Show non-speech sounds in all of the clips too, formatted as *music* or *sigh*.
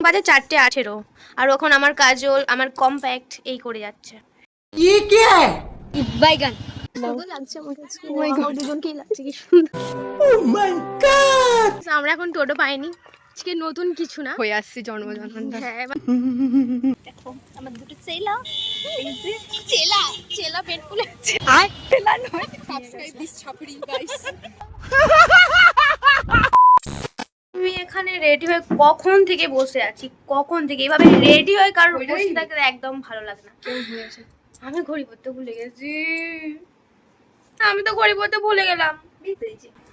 বাজে চারটে আঠেরো। আর ওখন আমার কাজল আমার কম্প্যাক্ট এই করে যাচ্ছে। oh কি? আমরা এখন টোটো পাইনি। আজকে নতুন কিছু না। হয়ে আসছি জন্ম হ্যাঁ দেখো আমার দুটো চেলা। চেলা চেলা ফুলে চেলা নয় সাবস্ক্রাইব দিস ছাপড়ি গাইস *laughs* এখানে রেডি হয়ে কখন থেকে বসে আছি? কখন থেকে? এভাবে রেডি হয়ে কারোর বসে থাকতে একদম ভালো লাগে না। আমি ঘড়ি পড়তে ভুলে গেছি। আমি তো ঘড়ি পড়তে ভুলে গেলাম।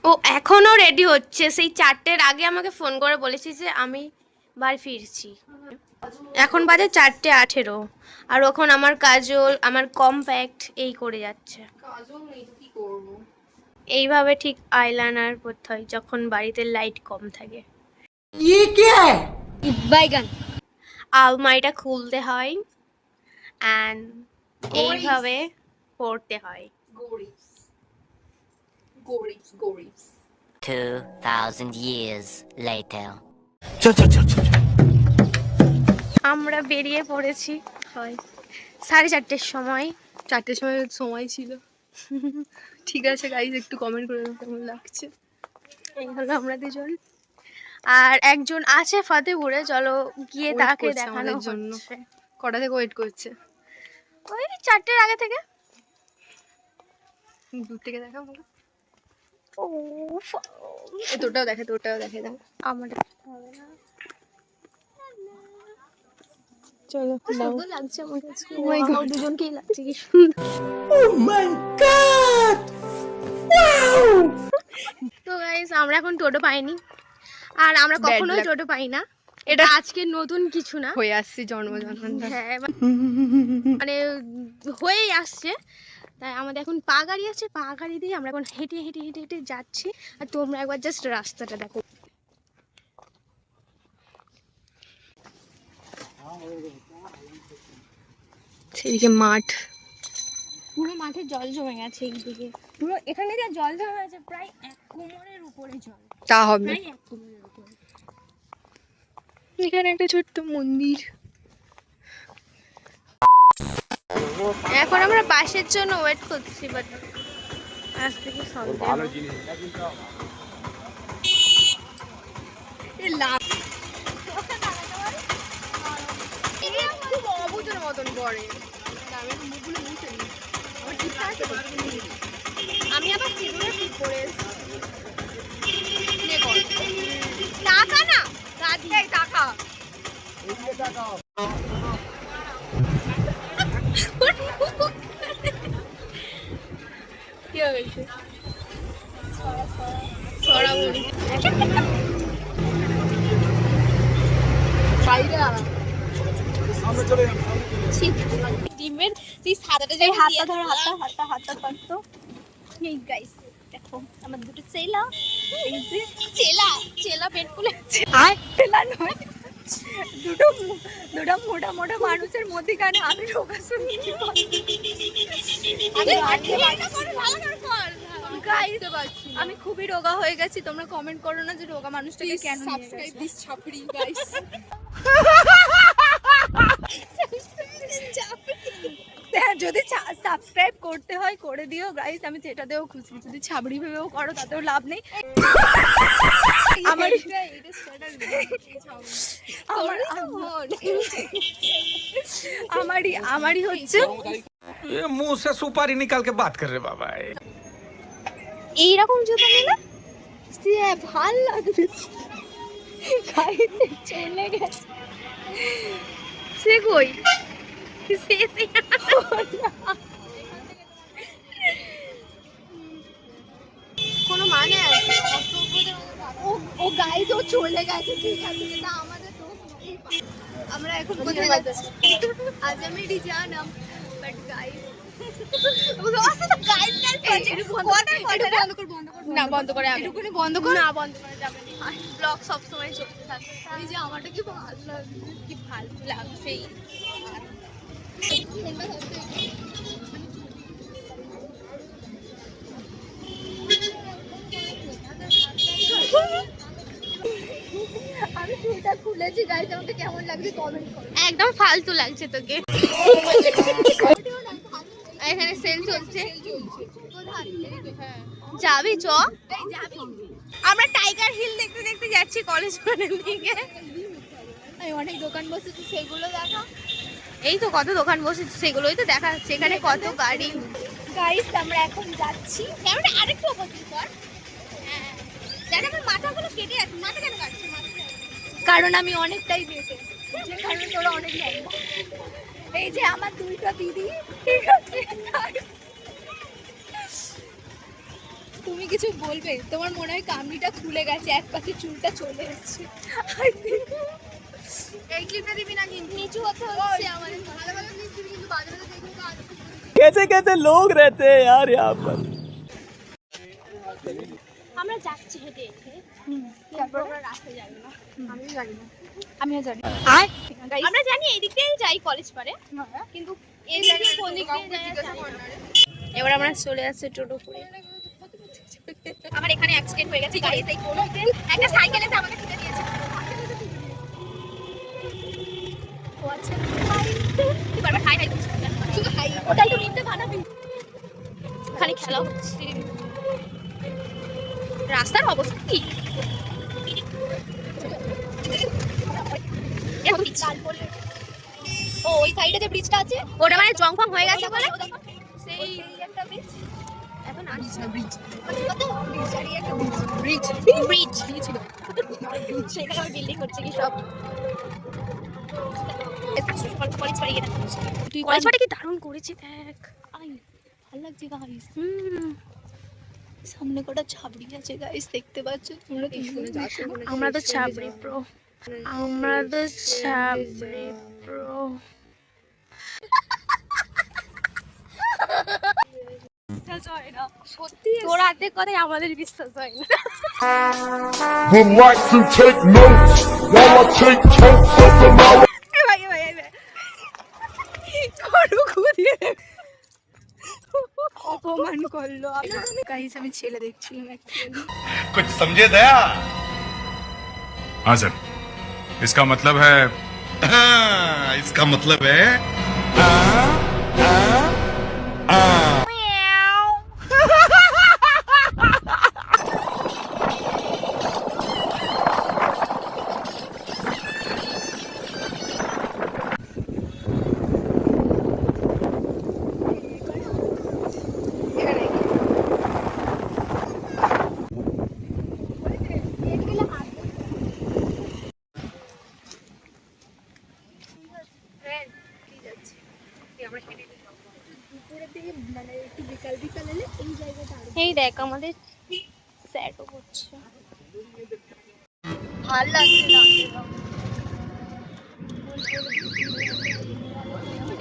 ও এখনও রেডি হচ্ছে। সেই চারটের আগে আমাকে ফোন করে বলেছি যে আমি বাড়ি ফিরছি। এখন বাজে চারটে আঠেরো। আর এখন আমার কাজল আমার কম্প্যাক্ট এই করে যাচ্ছে। এইভাবে ঠিক আইলাইনার করতে হয় যখন বাড়িতে লাইট কম থাকে। ইয়ে ই বাইগান। আলমারিটা খুলতে হয় অ্যান্ড এইভাবে পড়তে হয়। গরিবস গরিবস গরিবস 2000 years later আমরা বেরিয়ে পড়েছি হয় সাড়ে চারটের সময়। চারটের সময় সময় ছিল। ঠিক আছে গাইজ একটু কমেন্ট করে কেমন লাগছে? এই হলো আমরা দুজন। আর একজন আছে ফতেপুরে চলো গিয়ে তাকে দেখানো জন্য। কটা থেকে ওয়েট করছে? ওই চারটের আগে থেকে। দূর থেকে দেখা ও দেখে তোরটাও দেখে দাও আমার চলো সুন্দর লাগছে আমার কাছে। Oh my দুজনকেই লাগছে কি সুন্দর। Oh! তো গাইস আমরা এখন টোটো পাইনি। আর আমরা কখনোই. টোটো পাই না। এটা আজকে নতুন কিছু না। হয়ে আসছে জন্ম জন্মান্তর হ্যাঁ মানে হয়েই আসছে। তাই আমাদের এখন পা গাড়ি আছে পা গাড়ি দিয়ে আমরা এখন হেঁটে হেঁটে হেঁটে হেঁটে যাচ্ছি। আর তোমরা একবার জাস্ট রাস্তাটা দেখো। সেদিকে মাঠ। পুরো মাঠে জল জমে গেছে এইদিকে। পুরো এখানে যা জল জমে আছে প্রায় এক কোমরের উপরে জল। তা হবে। প্রায় এক কোমরের উপরে। এখানে একটা ছোট্ট মন্দির। এখন আমরা বাসের জন্য ওয়েট করছি বাট আজ থেকে সন্ধ্যা খুব অবুঝের মতন পড়ে। আমি মুখগুলো মুছে নিই আমার ঠিকঠাক আছে তো? আমি আবার সিঁদুরে ঠিক করে। টাকা না দাদি, টাকা। কি হয়েছে? সরাবনি বাইরা ডিমের সেই সাদাটা যে হাতটা ধরো হাতটা হাতটা হাতটা ধরতো এই গাইস দেখো আমার দুটো চেলা এই যে চেলা চেলা পেট ফুলে চেলা নয়। দুটো দুটো মোটা মোটা মানুষের মধ্যেখানে আমি আমি খুবই রোগা হয়ে গেছি তোমরা কমেন্ট করো না যে রোগা মানুষটাকে কেন সাবস্ক্রাইব দিস ছাপড়ি গাইস *laughs* হ্যাঁ, যদি সাবস্ক্রাইব করতে হয় করে দিও গাইস আমি সেটাতেও খুশি যদি ছাবড়ি ভেবেও করো তাতেও লাভ নেই। আমার আমারই আমারই হচ্ছে মুহ সে সুপারি নিকাল বাত কর রে বাবা এইরকম জুতো নিলে সে ভালো লাগছে। চলে গেছে। সে কই কোনো মানে আছে? ও ও গাইস ও চলে গেছে, ঠিক আছে এটা আমাদের দোষ, আমরা এখন কোথায় আজ আমি রিজানাম *laughs* বাট গাইস না বন্ধ করে আমি এটুকুনি বন্ধ কর। না বন্ধ করা যাবে ব্লগ সব চলতে থাকে। এই যে আমারটা কি ভালো লাগছে। কি ভালো লাগছে? আমি চুলটা খুলেছি গাইজ আমাকে কেমন লাগছে? কমেন্ট করো। একদম ফালতু লাগছে তোকে। *laughs* চলছে? যাবি চ। আমরা টাইগার হিল দেখতে দেখতে যাচ্ছি কলেজ মাঠের দিকে। অনেক দোকান বসেছি সেগুলো দেখা। এই তো কত দোকান বসেছে সেগুলোই তো দেখা যাচ্ছে। এখানে কত গাড়ি? গাইজ আমরা এখন যাচ্ছি। ক্যামেরা আরেকটু অপোজিট কর হ্যাঁ। আমার মাথাগুলো কেটে আছে মাথা কেন কাটছে? কারণ আমি অনেকটাই বেটে যে কারণে তোরা অনেক এই যে আমার দুইটা দিদি। ঠিক আছে তুমি কিছু বলবে তোমার মনে হয় কামড়িটা খুলে গেছে এক পাশে চুলটা চলে এসেছে এই ক্লিপটা দিবি না কিন্তু নিচু হতে হচ্ছে আমাদের ভালো ভালো জিনিস দিবি কিন্তু বাজে বাজে দেখবো তো আর कैसे कैसे लोग रहते हैं यार यहाँ पर আমরা যাচ্ছি হেঁটে হেঁটে তারপর আমরা রাস্তায় যাবো না আমিও জানি না আমিও জানি আমরা জানি এই দিক দিয়েই যাই কলেজ পারে কিন্তু এই দিক দিয়ে কোন দিক দিয়ে যাই জানি না। এবার আমরা চলে আসছি টোটো করে আমার এখানে অ্যাক্সিডেন্ট হয়ে গেছে গাড়ি তাই কোনো একটা সাইকেল এসে আমাকে ঠুকে দিয়েছে। আচ্ছা রাস্তার অবস্থা কি? ও ওই সাইডে যে ব্রিজটা আছে? ওটা মানে জং ফং হয়ে গেছে বলে? কি দারুণ করেছে দেখ। আই ভালো লাগছে গাইস হুম। সামনে কটা ছাবড়ি আছে গাইস দেখতে পাচ্ছ? তোমরা কি আমরা তো ছাবড়ি প্রো আমরা তো ছাবড়ি প্রো সত্যি তোর হাতে কথাই আমাদের বিশ্বাস হয় না would like to take notes while I take totes of the knowledge. ভাই ভাই ভাই করু ঘুরিয়ে অপমান করলো গাইস আমি ছেলে দেখছিলাম একটা कुछ समझे दया हाँ सर इसका मतलब है इसका मतलब है দুপুরের বিকাল বিকাল এলে এই জায়গাটা এই দেখ আমাদের স্যাটও করছে ভালো লাগছে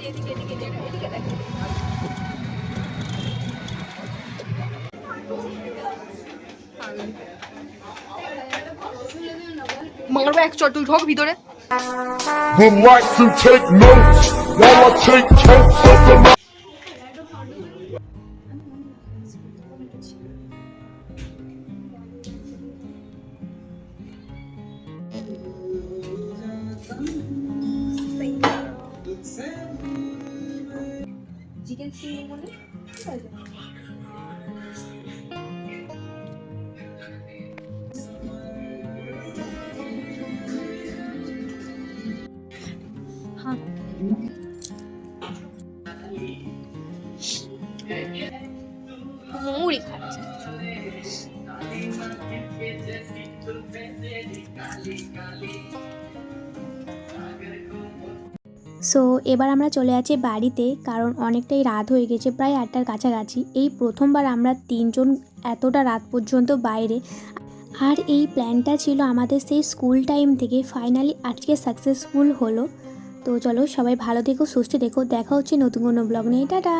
এদিকে এদিকে এদিকে এদিকে দেখ মারবো এক চট তুই ঢোক ভিতরে। Would like to take notes? While I take totes of the 지겐 쓰는 거는 해야 돼. 한. So এবার আমরা চলে আছি বাড়িতে, কারণ অনেকটাই রাত হয়ে গেছে, প্রায় আটটার কাছাকাছি। এই প্রথমবার আমরা তিনজন এতটা রাত পর্যন্ত বাইরে। আর এই প্ল্যানটা ছিল আমাদের সেই স্কুল টাইম থেকে ফাইনালি আজকে সাকসেসফুল হলো। তো চলো সবাই ভালো থেকো, সুস্থ দেখো দেখা হচ্ছে নতুন কোনো ব্লগ নিয়ে। টাটা!